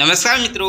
નમસ્કાર મિત્રો.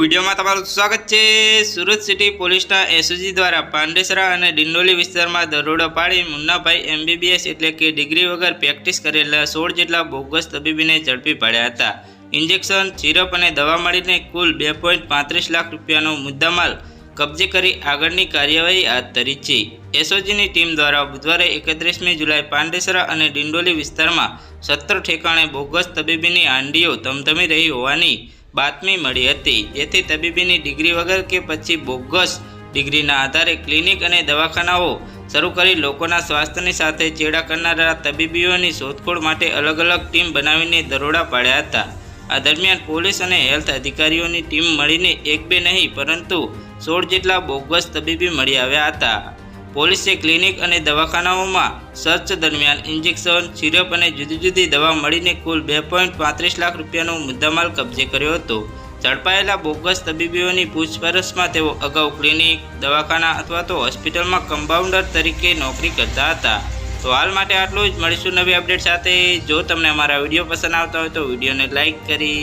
વિડીયોમાં તમારું સ્વાગત છે. સુરત સિટી પોલીસના એસઓજી દ્વારા પાંડેસરા અને ડિંડોલી વિસ્તારમાં દરોડો પાડી મુન્નાભાઈ એમબીબીએસ એટલે કે ડિગ્રી વગર પ્રેક્ટિસ કરેલા સોળ જેટલા બોગસ તબીબીને ઝડપી પાડ્યા હતા. ઇન્જેક્શન, સિરપ અને દવા મળીને કુલ બે લાખ રૂપિયાનો મુદ્દામાલ કબજે કરી આગળની કાર્યવાહી હાથ ધરી છે. એસઓજીની ટીમ દ્વારા બુધવારે એકત્રીસમી જુલાઈ પાંડેસરા અને ડિંડોલી વિસ્તારમાં સત્તર ઠેકાણે બોગસ તબીબીની હાંડીઓ ધમધમી રહી હોવાની બાતમી મળી હતી. જેથી તબીબીની ડિગ્રી વગર કે પછી બોગસ ડિગ્રીના આધારે ક્લિનિક અને દવાખાનાઓ શરૂ કરી લોકોના સ્વાસ્થ્યની સાથે ચેડા કરનારા તબીબીઓની શોધખોળ માટે અલગ અલગ ટીમ બનાવીને દરોડા પાડ્યા હતા. આ દરમિયાન પોલીસ અને હેલ્થ અધિકારીઓની ટીમ મળીને એક બે નહીં, પરંતુ સોળ જેટલા બોગસ તબીબી મળી આવ્યા હતા. પોલીસે ક્લિનિક અને દવાખાનાઓમાં સર્ચ દરમિયાન ઇન્જેક્શન, સિરપ અને જુદી જુદી દવા મળીને કુલ બે પાંત્રીસ લાખ રૂપિયાનો મુદ્દામાલ કબજે કર્યો હતો. ઝડપાયેલા બોગસ તબીબીઓની પૂછપરછમાં તેઓ અગાઉ ક્લિનિક, દવાખાના અથવા તો હોસ્પિટલમાં કમ્પાઉન્ડર તરીકે નોકરી કરતા હતા. તો હાલ માટે આટલું જ. મળીશું નવી અપડેટ સાથે. જો તમને અમારા વીડિયો પસંદ આવતા હોય તો વિડીયોને લાઇક કરી